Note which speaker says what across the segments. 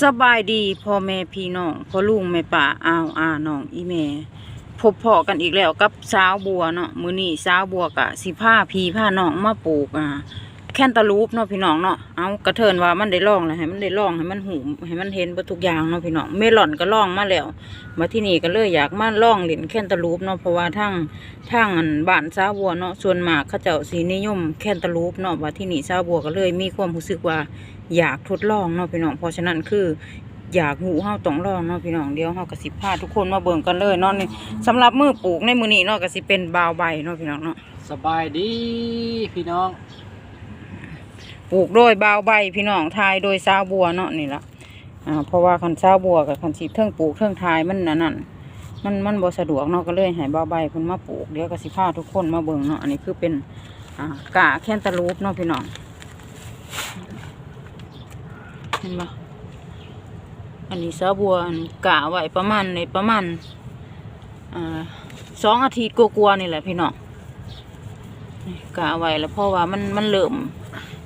Speaker 1: สบายดีพ่อแม่พี่น้องพ่อลุงแม่ป่าอ้าวอาน้องอีแม่พบพ่อกันอีกแล้วกับสาวบัวเนาะมือนี่สาวบัวกะสิพาพีผ้าน้องมาปลูกอะ แคนตาลูปเนาะพี่น้องเนาะ เอากระเทินว่ามันได้ลองแล้วให้มันได้ลองให้มันหูให้มันเห็นบทุกอย่างเนาะพี่น้องเมลอนก็ลองมาแล้ว มาที่นี่ก็เลยอยากมาลองเล่นแคนตาลูปเนาะเพราะว่าทางทางอันบ้านสาบัวเนาะส่วนมากเขาเจ้าสินิยมแคนตาลูปเนาะว่าที่นี่สาบัวก็เลยมีความรู้สึกว่าอยากทดลองเนาะพี่น้องเพราะฉะนั้นคืออยากหูเฮาต้องลองเนาะพี่น้องเดียวเฮากระสิพาทุกคนมาเบิ่งกันเลยเนาะนี่สำหรับมือปลูกในมือนี้เนาะก็สิเป็นบาวใบเนาะพี่น้องเนาะ
Speaker 2: สบายดีพี่น้อง
Speaker 1: ปลูกโดยบาวใบพี่น้องทายโดยซาวบัวเนาะนี่ละอ่าเพราะว่าคันซาวบัวกับคันสิเทิงปลูกเทิงทายมันนั่นนั่นมันมันบ่สะดวกเนาะก็เลยให้บาวใบเพิ่นมาปลูกเดี๋ยวก็สิพาทุกคนมาเบิ่งเนาะอันนี้คือเป็นอ่ากาแคนตาลูปเนาะพี่น้องเห็นบ่อันนี้ซาวบัวอันกะไว้ประมาณในประมาณอ่าสองอาทิตย์กลัวๆนี่แหละพี่น้องกะเอาไว้แล้วเพราะว่ามันมันเริ่ม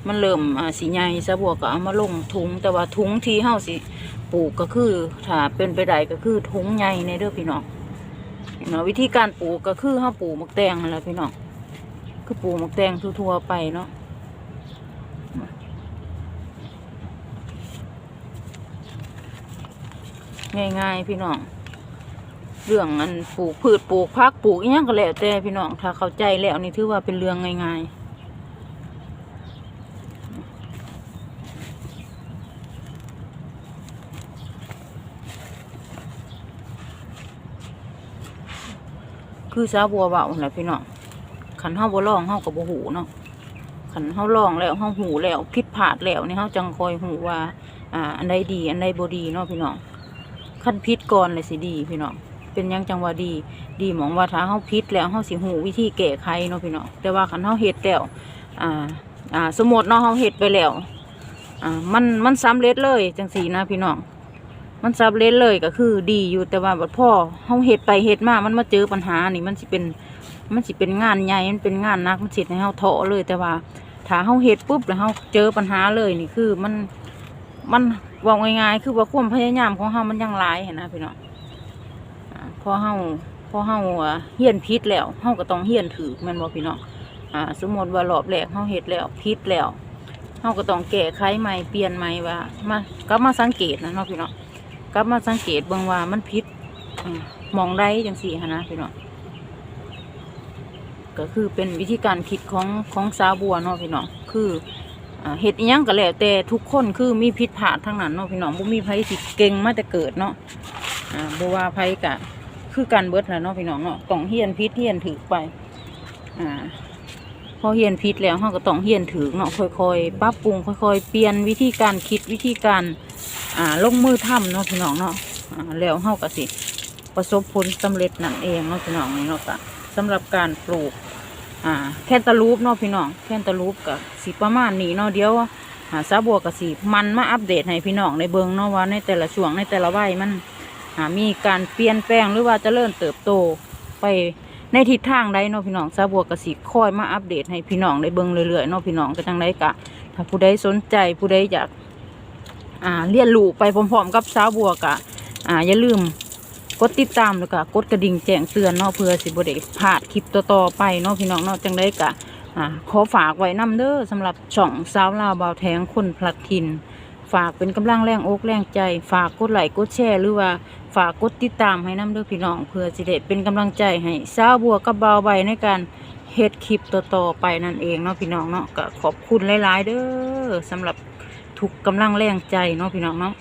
Speaker 1: มันเริ่มอ่าสีใหญ่ซะบวกก็เอามาลงถุงแต่ว่าถุงที่เฮาสิปลูกก็คือถ้าเป็นไปได้ก็คือถุงใหญ่ในเด้อพี่น้องเนาะวิธีการปลูกก็คือเฮาปลูกมักแตงนั่นแหละพี่น้องคือปลูกมักแตงทั่วๆไปเนาะง่ายๆพี่น้องเรื่องอันปลูกพืชปลูกพักปลูกอหยังก็แล้วแต่พี่น้องถ้าเข้าใจแล้วนี่ถือว่าเป็นเรื่องง่ายๆ คือสาบัวเบาแหละพี่น้องขันเฮาบ่ลองเฮาก็บ่หูเนาะขันเฮาลองแล้วเฮาหูแล้วผิดพลาดแล้วนี่เฮาจังคอยหูว่า อ่า อันใดดีอันใดบ่ดีเนาะพี่น้องขั้นผิดก่อนเลยสิดีพี่น้องเป็นยังจังว่าดี ดีหมองว่าถ้าเฮาพิษแล้วเฮาสิหูวิธีแก้ไขเนาะพี่น้องแต่ว่าคันเฮาเฮ็ดแล้วอ่าอ่า สมมติเนาะเฮาเฮ็ดไปแล้วอ่ามันมันสำเร็จเลยจังสีนะพี่น้อง มันสำเร็จเลยก็คือดีอยู่แต่ว่าบัดพ่อเฮาเฮ็ดไปเฮ็ดมามันมาเจอปัญหานี่มันสิเป็นมันสิเป็นงานใหญ่มันเป็นงานนักมันสิให้เฮาท้อเลย แต่ว่าถ้าเฮาเฮ็ดปุ๊บแล้วเฮาเจอปัญหาเลยนี่คือมันมันเว่าง่ายๆคือว่าความพยายามของเฮามันยังหลายหั้นนะพี่น้องพอเฮาพอเฮาอะเฮียนพิษแล้วเฮาก็ต้องเฮียนถือม่นบ่พี่น้องอ่าสมมติว่ารอบแรกเฮาเฮ็ดแล้วพิษแล้วเฮาก็ต้องแก้ไขใหม่เปลี่ยนใหม่ว่ามากลับมาสังเกตนะเนาะพี่น้อง กลับมาสังเกตเบิ่งว่ามันพิษมองได้จังซี่หันะพี่น้องก็คือเป็นวิธีการคิดของของสาวบัวเนาะพี่น้องคือเฮ็ดอิหยังก็แล้วแต่ทุกคนคือมีผิดพลาทั้งนั้นเนาะพี่น้องบ่มีไผสิเก่งมาแต่เกิดเนาะอ่าบัวาไผกะคือการเบิดแหละเนาะพี่น้องเนาะต้องเฮียนพิษเฮียนถือไปอ่าพอเฮียนพิษแล้วเราก็ต้องเฮียนถือเนาะค่อยๆปรับปรุงค่อย ๆ เปลี่ยนวิธีการคิดวิธีการ อ่าลงมือทำเนาะพี่น้องเนาะอ่าแล้วเราก็สิ ประสบผลสำเร็จนั่นเองเนาะพี่น้องนี่เนาะกะสำหรับการปลูกอ่าแคนตาลูปเนาะพี่น้องแคนตาลูปกับสิประมาณนี้เนาะเดี๋ยวอ่าซาบัวกับสิมันมาอัปเดตให้พี่น้องในเบิงเนาะว่าในแต่ละช่วงในแต่ละวัยมันอ่ามีการเปลี่ยนแปลงหรือว่าจะเริ่มเติบโตไปในทิศทางใดเนาะพี่น้องซาบัวกสิคอยมาอัปเดตให้พี่น้องได้เบิงเรื่อยๆเนาะพี่น้องก็จังไดกะถ้าผู้ใดสนใจผู้ใดอยาก อ่าเรียนรู้ไปพร้อมๆกับสาวบัวกะอ่าอย่าลืมกดติดตามแล้วก็กดกระดิ่งแจ้งเตือนเนาะเพื่อสิบ่ได้พลาดคลิปต่อๆไปเนาะพี่น้องเนาะจังไดกะอ่าขอฝากไว้นำเด้อสำหรับช่องสาวลาวเบาวแทงคนพลัดถิ่นฝากเป็นกำลังแรงอกแรงใจ ฝากกดไลค์กดแชร์หรือว่าฝากกดติดตามให้น้ำเด้อพี่น้องเพื่อสิได้เป็นกำลังใจให้สาวบัวกับเบาวใบในการเฮ็ดคลิปต่อๆไปนั่นเองเนาะพี่น้องเนาะก็ขอบคุณหลายๆเด้อสำหรับ ทุกกำลังแรงใจเนาะพี่น้องเนาะ